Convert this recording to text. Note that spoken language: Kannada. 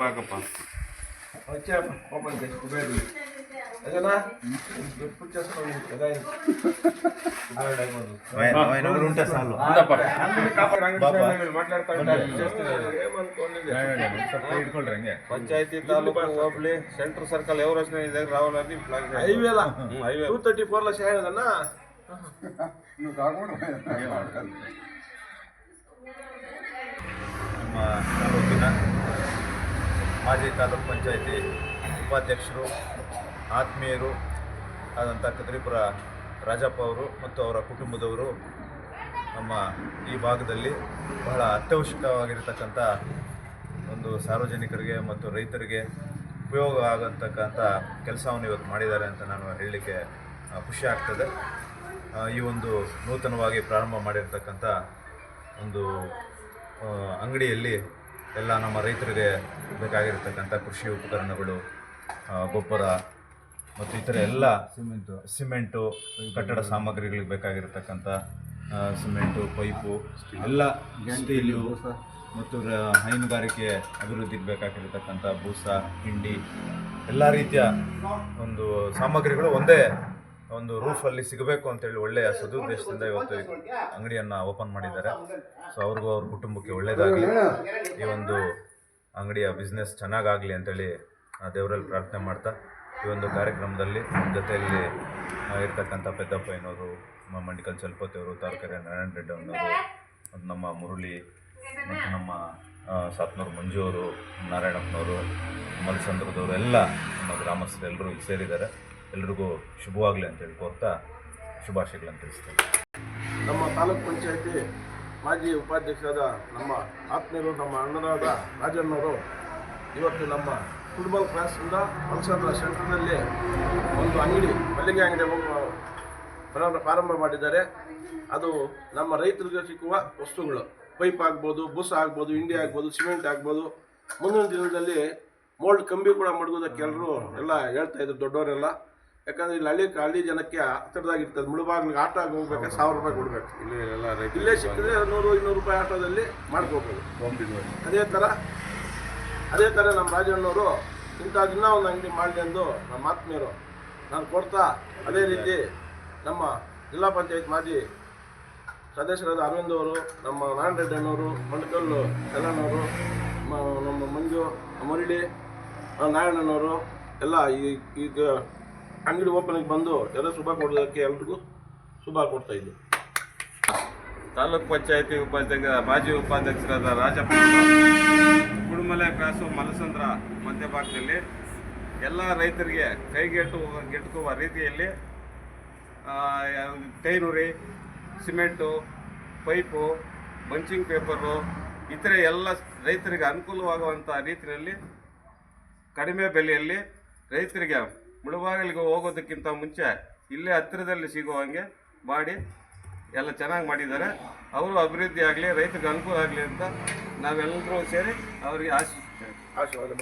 ಪಾಕಪಾ. ಒಚ್ಚಾಪ ಓಪನ್ ಗೆಟ್ಬೇಕು. ಏನೋ ನಾ ಫುಲ್ ಚಾಟ್ ಮಾಡ್ತಾನೆ ಗಾಯ್ಸ್. ಆರೆ ಡೈಮಂಡ್. ನಾಯಿ ತಾಲೂಕು ಓಬ್ಲಿ ಸೆಂಟರ್ ಸರ್ಕಲ್ ಎವ್ರಜನ ಇದೆ ರಾವ್ಲರ್ ಫ್ಲಗ್. 5000. 234 ಲಕ್ಷ ಐದಣ್ಣ. ಇನ್ನು ಕಾರ್ ಮಾಡ್ತಾನೆ. ಮಾಜಿ ತಾಲೂಕು ಪಂಚಾಯತಿ ಉಪಾಧ್ಯಕ್ಷರು, ಆತ್ಮೀಯರು ಆದಂಥ ಕದ್ರಿಪುರ ರಾಜಪ್ಪ ಅವರು ಮತ್ತು ಅವರ ಕುಟುಂಬದವರು ನಮ್ಮ ಈ ಭಾಗದಲ್ಲಿ ಬಹಳ ಅತ್ಯವಶ್ಯಕವಾಗಿರತಕ್ಕಂಥ ಒಂದು ಸಾರ್ವಜನಿಕರಿಗೆ ಮತ್ತು ರೈತರಿಗೆ ಉಪಯೋಗ ಆಗತಕ್ಕಂಥ ಕೆಲಸವನ್ನು ಇವತ್ತು ಮಾಡಿದ್ದಾರೆ ಅಂತ ನಾನು ಹೇಳಲಿಕ್ಕೆ ಖುಷಿ ಆಗ್ತದೆ. ಈ ಒಂದು ನೂತನವಾಗಿ ಪ್ರಾರಂಭ ಮಾಡಿರ್ತಕ್ಕಂಥ ಒಂದು ಅಂಗಡಿಯಲ್ಲಿ ಎಲ್ಲ ನಮ್ಮ ರೈತರಿಗೆ ಬೇಕಾಗಿರ್ತಕ್ಕಂಥ ಕೃಷಿ ಉಪಕರಣಗಳು ಗೊಬ್ಬರ ಮತ್ತು ಇತರ ಎಲ್ಲ ಸಿಮೆಂಟು. ಸಿಮೆಂಟು ಕಟ್ಟಡ ಸಾಮಗ್ರಿಗಳಿಗೆ ಬೇಕಾಗಿರ್ತಕ್ಕಂಥ ಸಿಮೆಂಟು ಪೈಪು ಎಲ್ಲ ಸ್ಟೀಲು ಮತ್ತು ಹೈನುಗಾರಿಕೆ ಅಭಿವೃದ್ಧಿಗೆ ಬೇಕಾಗಿರ್ತಕ್ಕಂಥ ಬೂಸ ಹಿಂಡಿ ಎಲ್ಲ ರೀತಿಯ ಒಂದು ಸಾಮಗ್ರಿಗಳು ಒಂದೇ ಒಂದು ರೂಫಲ್ಲಿ ಸಿಗಬೇಕು ಅಂತೇಳಿ ಒಳ್ಳೆಯ ಸದುದ್ದೇಶದಿಂದ ಇವತ್ತು ಅಂಗಡಿಯನ್ನು ಓಪನ್ ಮಾಡಿದ್ದಾರೆ. ಸೊ ಅವ್ರಿಗೂ ಅವ್ರ ಕುಟುಂಬಕ್ಕೆ ಒಳ್ಳೆಯದಾಗಲಿ ಈ ಒಂದು ಅಂಗಡಿಯ ಬಿಸ್ನೆಸ್ ಚೆನ್ನಾಗಾಗಲಿ ಅಂತೇಳಿ ದೇವರಲ್ಲಿ ಪ್ರಾರ್ಥನೆ ಮಾಡ್ತಾ ಈ ಒಂದು ಕಾರ್ಯಕ್ರಮದಲ್ಲಿ ಜೊತೆಯಲ್ಲಿ ಇರ್ತಕ್ಕಂಥ ಪೆದ್ದಪ್ಪಯ್ಯನವರು ನಮ್ಮ ಮಂಡಿಕಲ್ ಚಲಪತಿ ಅವರು ತಾರಕೆರೆ ನಾರಾಯಣ ರೆಡ್ಡಿ ಮತ್ತು ನಮ್ಮ ಮುರುಳಿ ಮತ್ತು ನಮ್ಮ ಸಾತ್ನೂರು ಮಂಜು ಅವರು ನಾರಾಯಣಪ್ಪನವರು ಮಲಸಂದ್ರದವರು ಎಲ್ಲ ನಮ್ಮ ಗ್ರಾಮಸ್ಥರೆಲ್ಲರೂ ಇಲ್ಲಿ ಸೇರಿದ್ದಾರೆ. ಎಲ್ರಿಗೂ ಶುಭವಾಗಲಿ ಅಂತೇಳಿ ಕೋರ್ತಾ ಶುಭಾಶಯಗಳನ್ನು ತಿಳಿಸ್ತೇನೆ. ನಮ್ಮ ತಾಲೂಕ್ ಪಂಚಾಯತಿ ಮಾಜಿ ಉಪಾಧ್ಯಕ್ಷರಾದ ನಮ್ಮ ಆತ್ಮೀಯರು, ನಮ್ಮ ಅಣ್ಣನಾದ ರಾಜಣ್ಣವರು ಇವತ್ತು ನಮ್ಮ ಫುಟ್ಬಾಲ್ ಕ್ಲಾಸಿಂದ ಮಲ್ಸಂದ್ರ ಸೆಂಟರ್ನಲ್ಲಿ ಒಂದು ಅಂಗಡಿ, ಮಲ್ಲಿಗೆ ಅಂಗಡಿ ಪ್ರಾರಂಭ ಪ್ರಾರಂಭ ಮಾಡಿದ್ದಾರೆ. ಅದು ನಮ್ಮ ರೈತರಿಗೆ ಸಿಕ್ಕುವ ವಸ್ತುಗಳು. ಪೈಪ್ ಆಗ್ಬೋದು, ಬುಸ್ ಆಗ್ಬೋದು ಇಂಡಿ ಆಗ್ಬೋದು, ಸಿಮೆಂಟ್ ಆಗ್ಬೋದು. ಮುಂದಿನ ದಿನದಲ್ಲಿ ಮೋಲ್ಡ್ ಕಂಬಿ ಕೂಡ ಮಡಗೋದಕ್ಕೆ ಎಲ್ಲರೂ ಎಲ್ಲ ಹೇಳ್ತಾ ಇದ್ರು, ದೊಡ್ಡವರೆಲ್ಲ. ಯಾಕಂದ್ರೆ ಇಲ್ಲಿ ಹಳ್ಳಿ ಹಳ್ಳಿ ಜನಕ್ಕೆ ಹತ್ತಿರದಾಗ ಇರ್ತದೆ ಮುಳುಬಾಗ್ಲಿಗೆ ಆಟೋ ಹೋಗ್ಬೇಕಾದ್ರೆ ಸಾವಿರ ರೂಪಾಯಿ ಕೊಡ್ಬೇಕು. ಇಲ್ಲಿ ಎಲ್ಲ ಇಲ್ಲೇ ಸಿಕ್ಕಿದ್ರೆ ನೂರು ಇನ್ನೂರು ರೂಪಾಯಿ ಆಟೋದಲ್ಲಿ ಮಾಡ್ಕೋಬೋದು. ಅದೇ ಥರ ಅದೇ ಥರ ನಮ್ಮ ರಾಜಣ್ಣವರು ಇಂಥ ದಿನ ಒಂದು ಅಂಗಡಿ ಮಾಡಲಿ ಎಂದು ನಮ್ಮ ಆತ್ಮೀಯರು ನಾನು ಕೊಡ್ತಾ ಅದೇ ರೀತಿ ನಮ್ಮ ಜಿಲ್ಲಾ ಪಂಚಾಯತ್ ಮಾಜಿ ಸದಸ್ಯರಾದ ಅರವಿಂದ್ ಅವರು ನಮ್ಮ ನಾರಾಯಣ ರೆಡ್ಡಿ ಅಣ್ಣವರು ಮಂಡಕಲ್ಲು ಕಲ್ಲಣ್ಣವರು ಮ- ನಮ್ಮ ಮಂಜು ಮುರಳಿ ನಾರಾಯಣನವರು ಎಲ್ಲ ಈಗ ಅಂಗಡಿ ಓಪನಿಗೆ ಬಂದು ಎಲ್ಲ ಶುಭ ಕೊಡೋದಕ್ಕೆ ಎಲ್ರಿಗೂ ಶುಭ ಕೊಡ್ತಾ ಇದ್ದೆ. ತಾಲೂಕ್ ಪಂಚಾಯತಿ ಉಪಾಧ್ಯಕ್ಷ, ಮಾಜಿ ಉಪಾಧ್ಯಕ್ಷರಾದ ರಾಜಪ್ಪ, ಕುಡುಮಲೆ ಕ್ರಾಸು ಮಲಸಂದ್ರ ಮಧ್ಯಭಾಗದಲ್ಲಿ ಎಲ್ಲ ರೈತರಿಗೆ ಕೈಗೆಟು, ಗೆಟುಕುವ ರೀತಿಯಲ್ಲಿ ಟೈನುರಿ ಸಿಮೆಂಟು, ಪೈಪು, ಬಂಚಿಂಗ್ ಪೇಪರು, ಇತರೆ ಎಲ್ಲ ರೈತರಿಗೆ ಅನುಕೂಲವಾಗುವಂಥ ರೀತಿಯಲ್ಲಿ ಕಡಿಮೆ ಬೆಲೆಯಲ್ಲಿ ರೈತರಿಗೆ ಮುಳುಬಾಗಿಲಿಗೆ ಹೋಗೋದಕ್ಕಿಂತ ಮುಂಚೆ ಇಲ್ಲೇ ಹತ್ತಿರದಲ್ಲಿ ಸಿಗೋ ಹಾಗೆ ಮಾಡಿ ಎಲ್ಲ ಚೆನ್ನಾಗಿ ಮಾಡಿದ್ದಾರೆ ಅವರು ಅಭಿವೃದ್ಧಿ ಆಗಲಿ, ರೈತರಿಗೆ ಅನುಕೂಲ ಆಗಲಿ ಅಂತ ನಾವೆಲ್ಲರೂ ಸೇರಿ ಅವರಿಗೆ ಆಶಿಸ್ತೇವೆ ಆಶೀರ್ವಾದ.